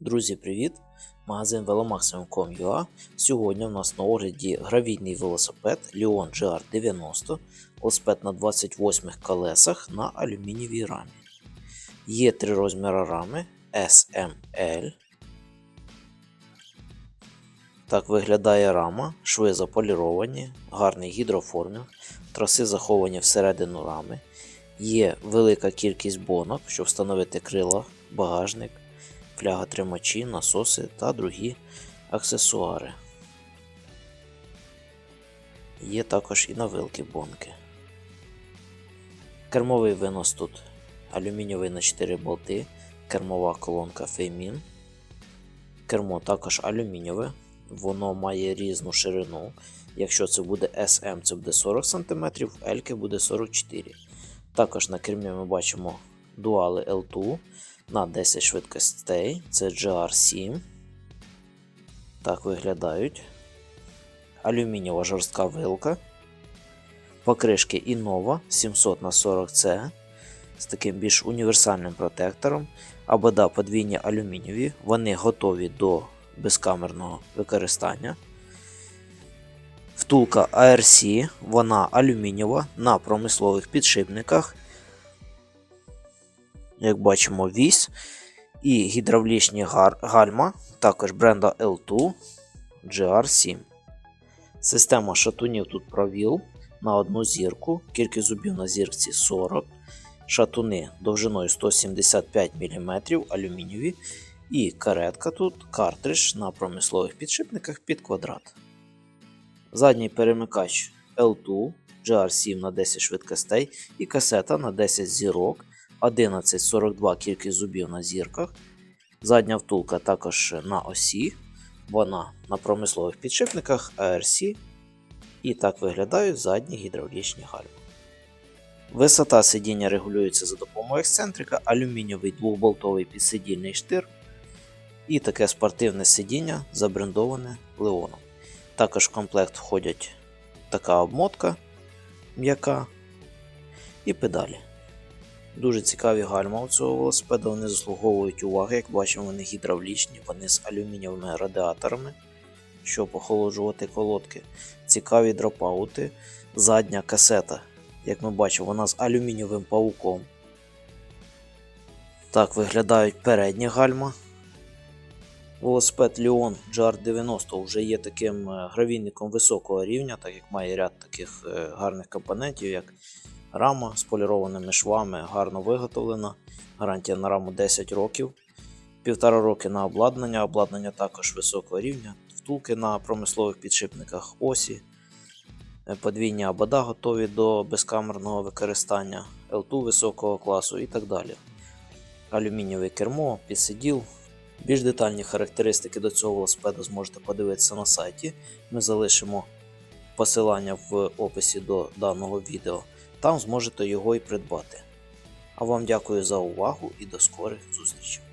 Друзі, привіт! Магазин velomaximum.com.ua Сьогодні у нас на огляді гравійний велосипед Leon GR90, велосипед на 28 колесах на алюмінієвій рамі. Є три розміри рами SML. Так виглядає рама, шви заполіровані, гарний гідроформінг, траси заховані всередину рами. Є велика кількість бонок, щоб встановити крила, багажник фляга-тримачі, насоси та другі аксесуари. Є також і навилки бонки. Кермовий винос тут алюмінієвий на 4 болти, кермова колонка Феймін. Кермо також алюмінієве, воно має різну ширину. Якщо це буде SM, це буде 40 см, L буде 44 Також на кермі ми бачимо дуали L2 на 10 швидкостей. Це GR7. Так виглядають. Алюмінієва жорстка вилка. Покришки Innova 700 на 40 c з таким більш універсальним протектором. Абода подвійні алюмінієві. Вони готові до безкамерного використання. Втулка ARC, вона алюмінієва на промислових підшипниках як бачимо, вісь і гідравлічні гальма, також бренда L2 GR7. Система шатунів тут провіл на одну зірку, кількість зубів на зірці 40, шатуни довжиною 175 мм алюмінієві. І каретка тут картридж на промислових підшипниках під квадрат. Задній перемикач L2 GR7 на 10 швидкостей і касета на 10 зірок 11,42 кількість зубів на зірках. Задня втулка також на осі. Вона на промислових підшипниках ARC. І так виглядають задні гідравлічні гальми. Висота сидіння регулюється за допомогою ексцентрика, алюмінієвий двохболтовий підсидільний штир. І таке спортивне сидіння забрендоване леоном. Також в комплект входять така обмотка м'яка і педалі. Дуже цікаві гальма у цього велосипеда, вони заслуговують уваги, як бачимо, вони гідравлічні, вони з алюмінієвими радіаторами, щоб охолоджувати колодки. Цікаві дропаути. Задня касета, як ми бачимо, вона з алюмінієвим пауком. Так виглядають передні гальма. Велосипед Leon GR90 вже є таким е, гравійником високого рівня, так як має ряд таких е, гарних компонентів, як Рама з полірованими швами гарно виготовлена. Гарантія на раму 10 років. Півтора роки на обладнання, обладнання також високого рівня, втулки на промислових підшипниках осі, е, подвійні абада готові до безкамерного використання, L2 високого класу і так далі. Алюмінієве кермо, підсиділ. Більш детальні характеристики до цього велосипеда зможете подивитися на сайті. Ми залишимо посилання в описі до даного відео там зможете його і придбати. А вам дякую за увагу і до скорих зустрічей!